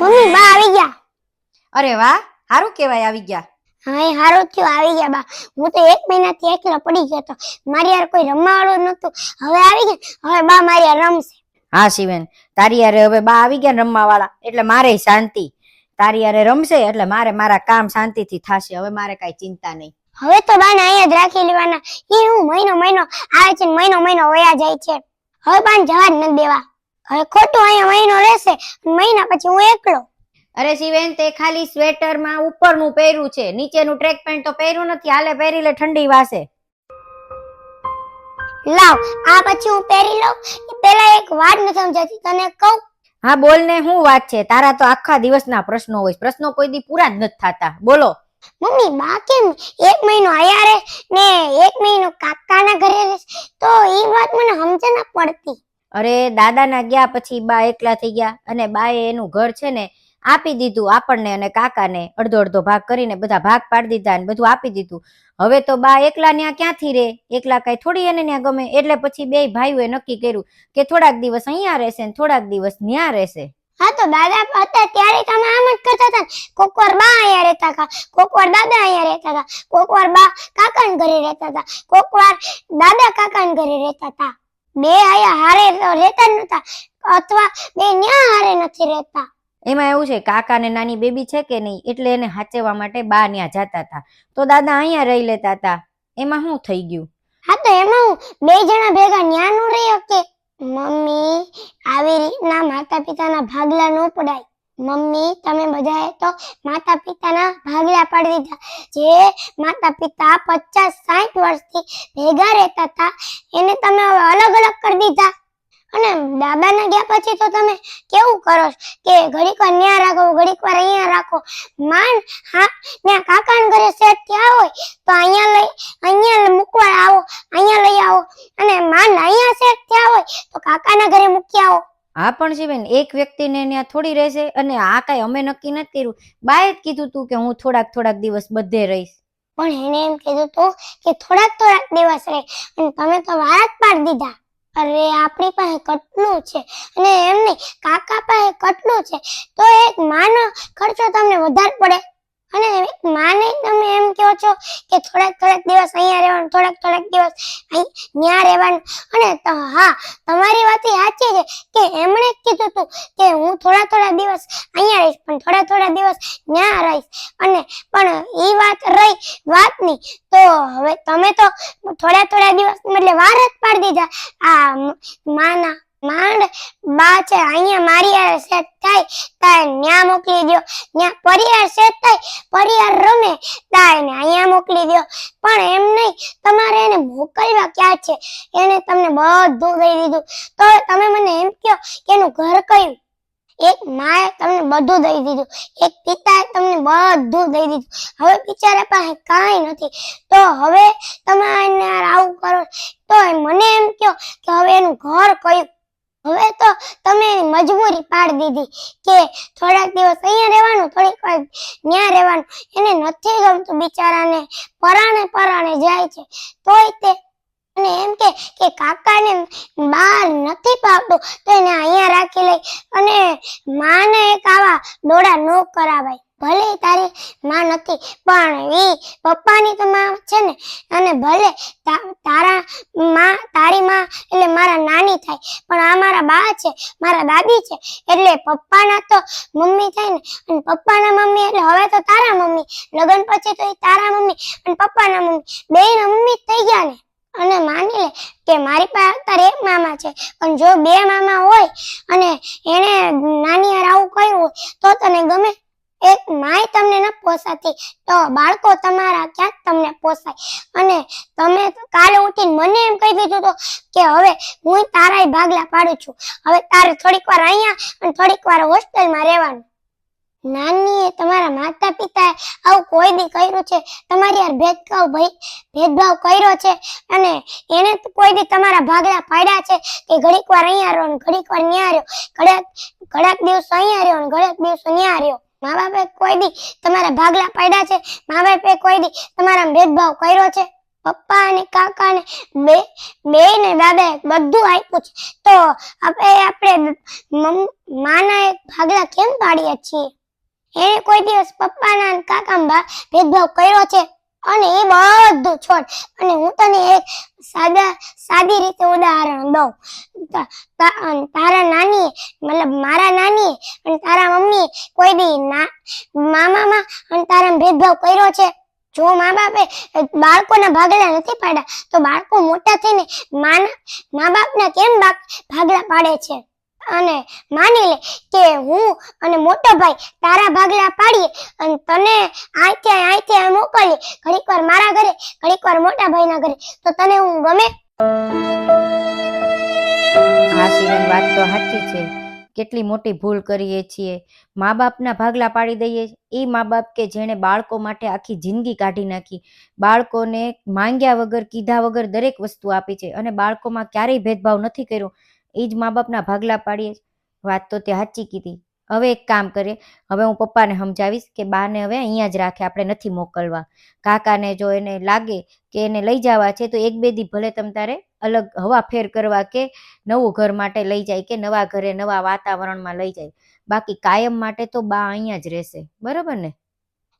Mummy બા આવી ગયા. અરે વાહ સારું કેવાય આવી ગયા. હા એ હારું થયું આવી ગયા બા. હું તો એક મહિનાથી એકલો પડી ગયો હતો. મારી યાર કોઈ રમવા વાળું નતું હવે આવી ગયા. હવે બા મારી યાર રમશે. હા શિવેન. તારી યારે હવે બા આવી ગયા રમવા વાળા એટલે મારે શાંતિ. તારી યારે રમશે એટલે મારે મારા કામ શાંતિથી થશે. હવે મારે કઈ ચિંતા નહીં. હવે તો બાને અહીંયા જ રાખી લેવાના. એ હું મહિનો મહિનો આવે છે મહિનો મહિનો વયા જાય છે. હવે બાને જવા જ નથી દેવા. હવે ખોટું અહીંયા મહિનો રહેશે મહિના પછી હું એકલો. અરે શિવેન તે ખાલી સ્વેટરમાં ઉપરનું પહેર્યું છે નીચેનું ટ્રેક પેન્ટ તો પહેર્યું નથી હાલે પહેરી લે ઠંડી વાસે. લાવ આ પછી હું પહેરી લઉં પેલા એક વાત ન સમજાતી તને કહું? હા બોલ ને શું વાત છે? તારા તો આખા દિવસના પ્રશ્નો હોય પ્રશ્નો કોઈ દી પૂરા જ નથી થતા. બોલો. મમ્મી બા કેમ? એક મહિનો આયા રે ને એક મહિનો કાકાના ઘરે રહે તો એ વાત મને સમજ ના પડતી. અરે, દાદાના ગયા પછી બા એકલા થઈ ગયા અને બાએ એનું ઘર છે ને આપી દીધું આપણને અને કાકાને. અડધો અડધો ભાગ કરીને બધા ભાગ પાડી દીધા અને બધું આપી દીધું. હવે તો બા એકલા ન્યા ક્યાંથી રે? એકલા કઈ થોડી એને ન્યા ગમે. એટલે પછી બે ભાઈઓએ નક્કી કર્યું કે થોડાક દિવસ અહીંયા રહેશે ને થોડાક દિવસ ન્યા રહેશે. હા તો દાદા હતા ત્યારે તમે આમ જ કરતા હતા. કોક વાર બા અહીંયા રહેતા હતા કોક વાર દાદા અહીંયા રહેતા હતા કોક વાર બા કાકાના ઘરે રહેતા હતા કોક વાર દાદા કાકાના ઘરે રહેતા હતા. બે આયા હારે રહેતા નતા અથવા બે ન્યા હારે નથી રહેતા. એમાં એવું છે કાકા ને નાની બેબી છે કે નહીં એટલે એને હાચેવા માટે બા ન્યા જતા હતા તો દાદા અહીંયા રહી લેતા હતા એમાં શું થઈ ગયું? હા તો એમાં હું બે જણા ભેગા ન્યા નું રહી કે મમ્મી આવી રીતના માતા પિતાના ભાગલા ન પડાય. મમ્મી, તમે બધાએ તો માતા પિતાના ભાગલા પાડી દીધા. જે માતા પિતા પચાસ સાઠ વર્ષથી ભેગા રહેતા હતા, એને તમે હવે અલગ અલગ કરી દીધા. અને દાદાને ગયા પછી તો તમે કેવું કરો કે ઘડીક વાર ન્યા રાખો, ઘડીક વાર અહીંયા રાખો. માન, હા ત્યાં કાકાના ઘરે સેટ થયા હોય, તો અહીંયા લઈ, અહીંયા મૂકવા આવો, અહીંયા લઈ આવો. અને માન, અહીંયા સેટ થયા હોય, તો કાકાના ઘરે મૂકી આવો. હા, પણ શિવેન, એક વ્યક્તિને ત્યાં થોડી રહેશે અને આ કઈ અમે નક્કી નથી કર્યું. બાએ જ કીધું તું કે હું થોડાક થોડાક દિવસ બધે રહીશ. પણ એને એમ કીધું તું કે થોડાક થોડાક દિવસ રહે અને તમે તો વાર જ પાડી દીધા. અરે, આપણી પાસે કટલું છે અને એમ નહીં, કાકા પાસે કટલું છે. તો એક માનો ખર્ચો તમને વધારે પડે. અને માને તમે એમ કહો છો કે થોડાક થોડાક દિવસ અહીંયા રહેવાનું, થોડાક થોડાક દિવસ અહીં ત્યાં રહેવાનું. અને હા, તમારી વાત સાચી છે કે એમણે કીધું હતું કે હું થોડા થોડા દિવસ અહીંયા રહીશ, પણ થોડા થોડા દિવસ ત્યાં રહીશ. અને પણ એ વાત રહી વાતની, તો હવે તમે તો થોડા થોડા દિવસ એટલે વાર જ પાડી દીધા. આ માના માંડ બા છે અહીંયા મારી હારે સેટ થાય તાય ન્યા મોકલી દો ન્યા પરિવાર સેટ થાય પરિવાર રમે તાય ને અહીંયા મોકલી દો પણ એમ નહીં, તમારે એને મોકલવા ક્યાં છે? એને તમને બધું દઈ દીધું. તો તમે મને એમ કહો કે એનું ઘર કયું? એક માએ તમને બધું દઈ દીધું. એક પિતાએ તમને બધું દઈ દીધું. હવે બિચારા પાસે કાંઈ નથી. તો હવે તમે આવું કરો. તો મને એમ કહો કે હવે એનું ઘર કયું? હવે તો તમે મજબૂરી પાડી દીધી કે થોડાક દિવસ અહીંયા રહેવાનું, થોડીક વાર ત્યાં રહેવાનું. એને નથી ગમતું બિચારાને પરાણે પરાણે જાય છે. તોય તે, અને એમ કે કે કાકાને બહાર નથી પાવતું તો એને અહીંયા રાખી લઈ અને માને એક આવા ડોળા ન કરાવાય. ભલે તારી માં નથી, પણ એ પપ્પાની તો માં છે ને, અને ભલે તારા માં, તારી માં એટલે મારા નાની થાય, પણ આ મારા બા છે, મારા દાદી છે, એટલે પપ્પાના તો મમ્મી થાય ને, અને પપ્પાના મમ્મી એટલે હવે તો તારા મમ્મી, લગ્ન પછી તો એ તારા મમ્મી, અને પપ્પાના મમ્મી, બેયના મમ્મી થઈ ગયા ને. અને માની લે કે મારી પાસે અત્યારે એક મામા છે, પણ જો બે મામા હોય, અને એને નાની આવું કર્યું હોય, તો તને ગમે? એક માય તમને ન પોસાતી. તો બાળકો તમારા ક્યાંક તમને પોસાય. અને તમે કાલે ઉઠીને મને એમ કહી દીધું તો કે હવે હું તારાય ભાગલા પાડું છું. હવે તારે થોડીક વાર અહીંયા અને થોડીક વાર હોસ્ટેલમાં રહેવાનું. નાની તમારા માતા પિતાએ આવું કોઈ બી કર્યું છે? તમારી યાર ભેદભાવ ભાઈ, ભેદભાવ કર્યો છે? અને એને કોઈ બી તમારા ભાગલા પાડ્યા છે કે ઘડીક વાર અહીંયા રહ્યો ઘડીક વાર ન્યા રહ્યો? ઘડાક ઘડાક દિવસો અહીંયા રહ્યો ઘડાક દિવસો ન્યા રહ્યો? મા બાપે કોઈ દી તમારા ભાગલા પાડ્યા છે? મા બાપે કોઈ દી તમારા ભેદભાવ કર્યો છે? પપ્પા અને કાકા ને બે બે ને દાદા બધું આપ્યું છે. તો આપણે આપણે માના એક ભાગલા કેમ પાડીએ છીએ? એને કોઈ દિવસ પપ્પાના અને કાકામાં ભેદભાવ કર્યો છે? અને એ બધું છોડ. અને હું તને એક સાદા, સાદી રીતે ઉદાહરણ દઉં. તારા નાની, મતલબ મારા નાની અને તારા મમ્મી કોઈ દી ના, મામામાં અને તારા ભેદભાવ કર્યો છે? જો મા બાપે બાળકોના ભાગલા નથી પાડ્યા, તો બાળકો મોટા થઈને મા બાપના કેમ બાપ- ભાગલા પાડે છે? અને માની લે કે હું અને મોટો ભાઈ તારા ભાગલા પાડીએ અને તને આઈથી આઈથી મોકલીએ. ઘડીક વાર મારા ઘરે ઘડીક મોટા ભાઈના ઘરે. તો તને હું ગમે? હા વાત તો સાચી છે. કેટલી મોટી ભૂલ કરીએ છીએ. મા બાપના ભાગલા પાડી દઈએ. એ મા બાપ કે જેણે બાળકો માટે આખી જિંદગી કાઢી નાખી. બાળકોને માંગ્યા વગર, કીધા વગર દરેક વસ્તુ આપી છે અને બાળકોમાં ક્યારેય ભેદભાવ નથી કર્યો. એ જ મા બાપના ભાગલા પાડીએ વાત તો તે સાચી કીધી. હવે એક કામ કરીએ. હવે હું પપ્પાને સમજાવીશ કે બાને હવે અહીંયા જ રાખે, આપણે નથી મોકલવા. કાકાને જો એને લાગે કે એને લઈ જવા છે, તો એક બે દી ભલે તમ તારે અલગ હવા ફેર કરવા કે નવું ઘર માટે લઈ જાય કે નવા ઘરે નવા વાતાવરણમાં લઈ જાય. બાકી કાયમ માટે તો બા અહીંયા જ રહેશે. બરાબર ને?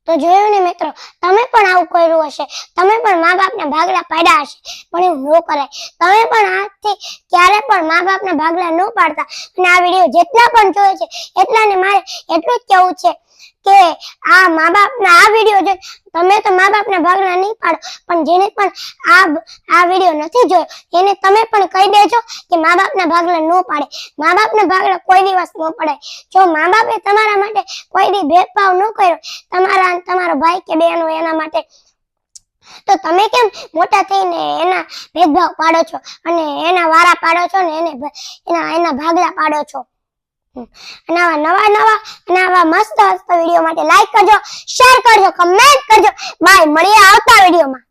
તો જોયું ને મિત્રો, તમે પણ આવું કર્યું હશે. તમે પણ મા બાપને ભાગલા પાડ્યા હશે. પણ એવું ન કરાય. તમે પણ આજથી ક્યારે પણ મા બાપને ભાગલા ન પાડતા. અને આ વીડિયો જેટલા પણ જોયે છે, એટલાને મારે એટલું જ કહેવું છે. કે આ મા બાપના આ વીડિયો જોઈ. તમે તો મા બાપના ભાગલા નહીં પાડો, પણ જેને પણ આ આ વીડિયો નથી જોયો, એને તમે પણ કહી દેજો કે મા બાપના ભાગલા ન પાડે. મા બાપના ભાગલા કોઈ દિવસ ન પડાય. જો મા બાપે તમારા માટે કોઈ દી ભેદભાવ ન કર્યો, તમારા, તમારો ભાઈ કે બેન હોય એના માટે, તો તમે કેમ મોટા થઈને એના ભેદભાવ પાડો છો? અને એના વારા પાડો છો ને એને એના એના ભાગલા પાડો છો. અને આવા નવા નવા અને આવા મસ્ત મસ્ત વીડિયો માટે લાઈક કરજો શેર કરજો કમેન્ટ કરજો. બાય મળીએ આવતા વિડીયોમાં.